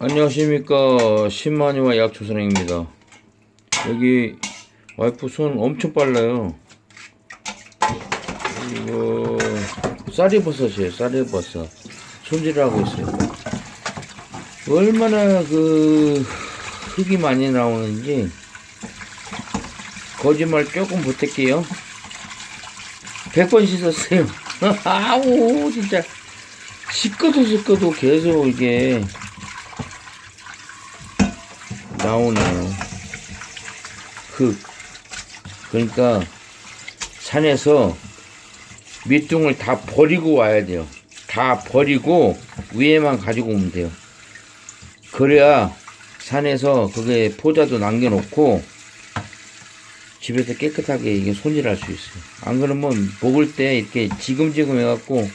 안녕하십니까. 신만이와 약초선행입니다. 여기 와이프 손 엄청 빨라요. 이거 쌀이버섯이에요 쌀이버섯. 손질하고 있어요. 얼마나 그 흙이 많이 나오는지 거짓말 조금 보탤게요. 100번 씻었어요. 아우 진짜. 씻고도 씻고도 계속 이게 나오네요. 흙. 그러니까 산에서 밑둥을 다 버리고 와야 돼요. 다 버리고 위에만 가지고 오면 돼요. 그래야 산에서 그게 포자도 남겨놓고 집에서 깨끗하게 이게 손질할 수 있어요. 안 그러면 먹을 때 이렇게 지금지금 해갖고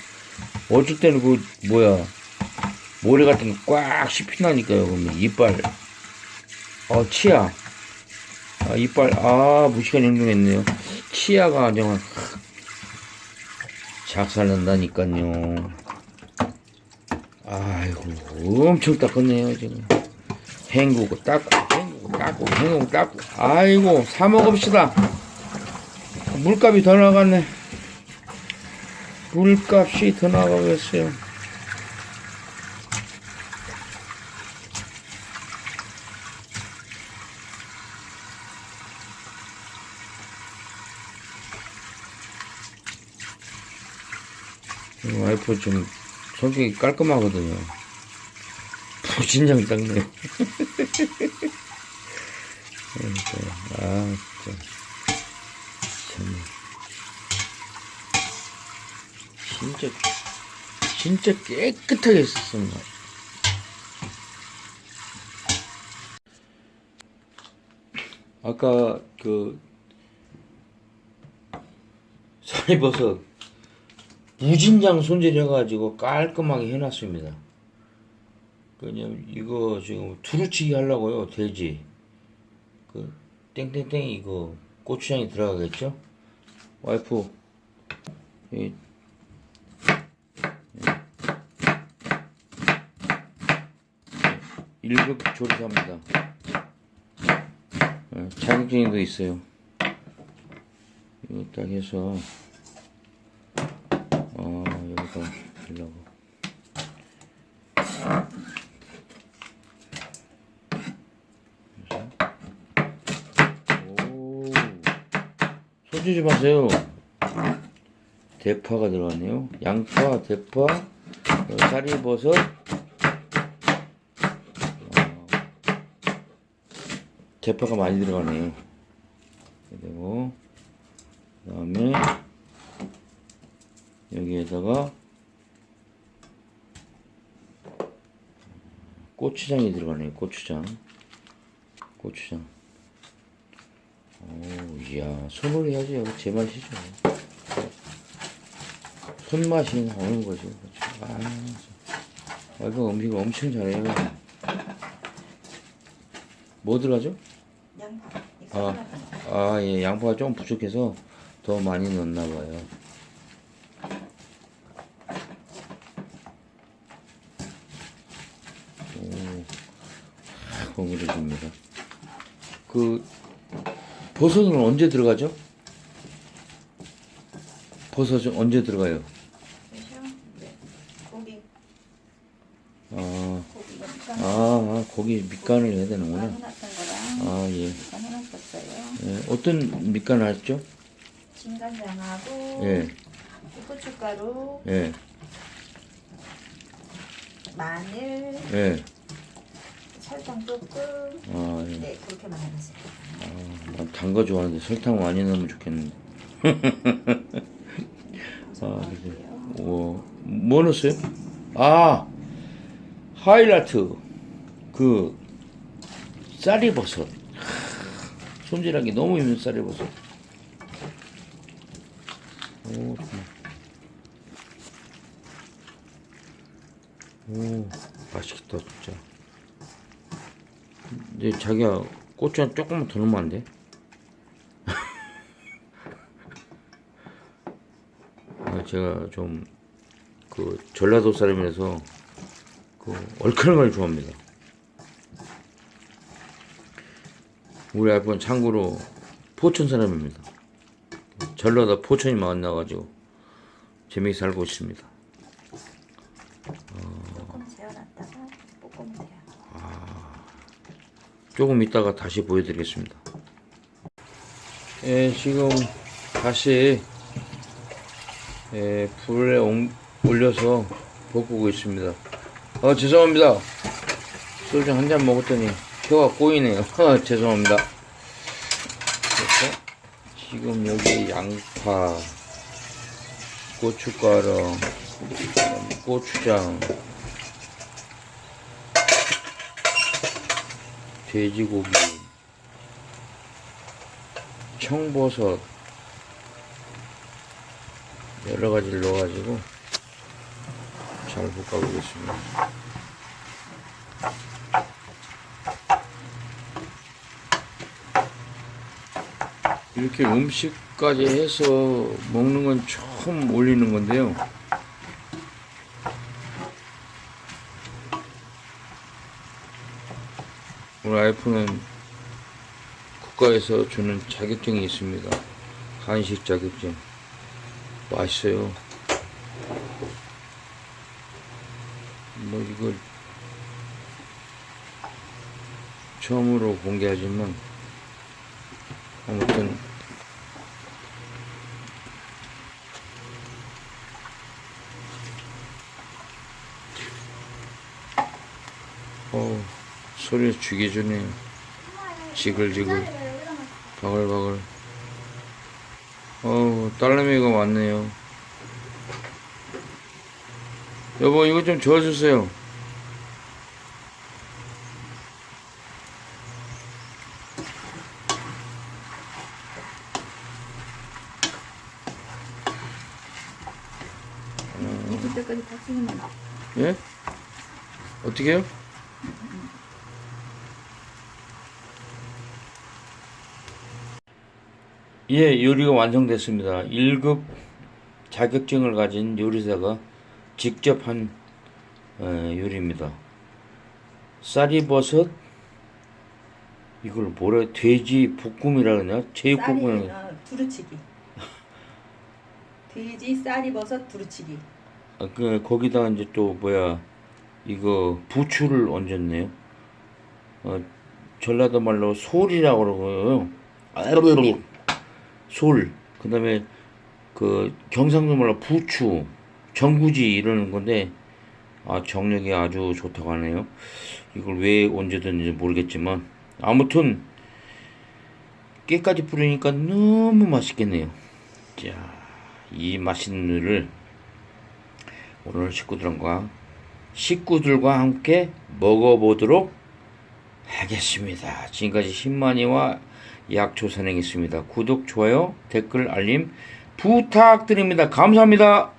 어쩔 때는 그 뭐야 모래 같은 거 꽉 씹히나니까요. 그러면 이빨 어, 치아. 아, 이빨, 아, 무시간 행동했네요. 치아가 정말, 작살난다니까요. 아이고, 엄청 닦았네요, 지금. 헹구고, 닦고, 헹구고, 닦고, 헹구고, 닦고. 아이고, 사먹읍시다. 물값이 더 나갔네. 물값이 더 나가겠어요. 와이프 좀 성격이 깔끔하거든요. 부진장 닦네요. 아, 진짜. 참. 진짜, 진짜 깨끗하게 했었습니다. 아까 그, 살버섯 무진장 손질해가지고 깔끔하게 해놨습니다. 그냥 이거 지금 두루치기 하려고요 돼지 그 땡땡땡 이거 고추장이 들어가겠죠? 와이프 이 일급 조리사입니다. 어, 자격증도 있어요. 이거 딱 해서 하려고. 오, 손질 좀 하세요. 대파가 들어갔네요. 양파, 대파, 어, 쌀이버섯, 어, 대파가 많이 들어가네요. 그리고 그 다음에 여기에다가 고추장이 들어가네요. 고추장. 고추장. 오, 이야, 손으로 해야지. 이거 제 맛이죠. 손맛이 나오는 거죠. 아, 아, 이거 음식 엄청 잘해요. 뭐 들어가죠? 양파. 아, 아, 예, 양파가 좀 부족해서 더 많이 넣었나 봐요. 건그려줍니다. 그 버섯은 언제 들어가죠? 버섯은 언제 들어가요? 네. 고기 아, 고기가 아, 아 고기 밑간을 해야 되는구나. 해놨던 거랑 아, 예. 이거 해놨었어요. 예. 어떤 밑간을 하셨죠? 진간장하고 예, 고춧가루, 예, 마늘, 예. 설탕 조금. 아, 예. 네 그렇게만 해놨어요. 아, 난 단 거 좋아하는데 설탕 많이 넣으면 좋겠는데. 아, 그래. 오, 뭐 넣었어요? 아, 하이라이트. 그, 쌀이버섯. 하, 손질하기 너무 힘든 쌀이버섯. 오, 정말. 오, 맛있겠다, 진짜. 근데 자기야 고추 한 조금만 더 넣으면 안 돼? 아, 제가 좀 그 전라도 사람이라서 그 얼큰한 걸 좋아합니다. 우리 아빠는 참고로 포천 사람입니다. 전라도 포천이 만나가지고 재미있게 살고 있습니다. 조금 재워놨다가 볶으면 돼요. 아... 조금 있다가 다시 보여드리겠습니다. 예, 지금 다시 예, 불에 옮- 올려서 볶고 있습니다. 어, 죄송합니다. 소주 한 잔 먹었더니 혀가 꼬이네요. 죄송합니다. 그래서 지금 여기 양파, 고춧가루, 고추장, 돼지고기, 청버섯 여러 가지를 넣어가지고 잘 볶아보겠습니다. 이렇게 음식까지 해서 먹는 건 처음 올리는 건데요. 우리 와이프는 국가에서 주는 자격증이 있습니다. 한식 자격증. 맛있어요. 뭐 이걸 처음으로 공개하지만 아무튼 어 소리 죽여주네요. 지글지글 바글바글 어우 딸내미가 왔네요. 여보 이거 좀 저어주세요. 예? 어떻게요? 예, 요리가 완성됐습니다. 1급 자격증을 가진 요리사가 직접 한 어, 요리입니다. 쌀이버섯 이걸 뭐라 돼지 볶음이라 그러냐? 제육볶음이라 그러냐? 어, 두루치기. 돼지 쌀이버섯 두루치기. 아, 그 거기다가 이제 또 뭐야 이거 부추를 얹었네요. 어, 전라도 말로 솔이라고 그러고요. 아르르르. 솔. 그 다음에 그 경상도 말로 부추, 전구지 이러는 건데 아 정력이 아주 좋다고 하네요. 이걸 왜 얹었는지 모르겠지만 아무튼 깨까지 뿌리니까 너무 맛있겠네요. 자, 이 맛있는 일을 오늘 식구들과 식구들과 함께 먹어보도록 하겠습니다. 지금까지 신만이와 약초 선행했습니다. 구독, 좋아요, 댓글, 알림 부탁드립니다. 감사합니다.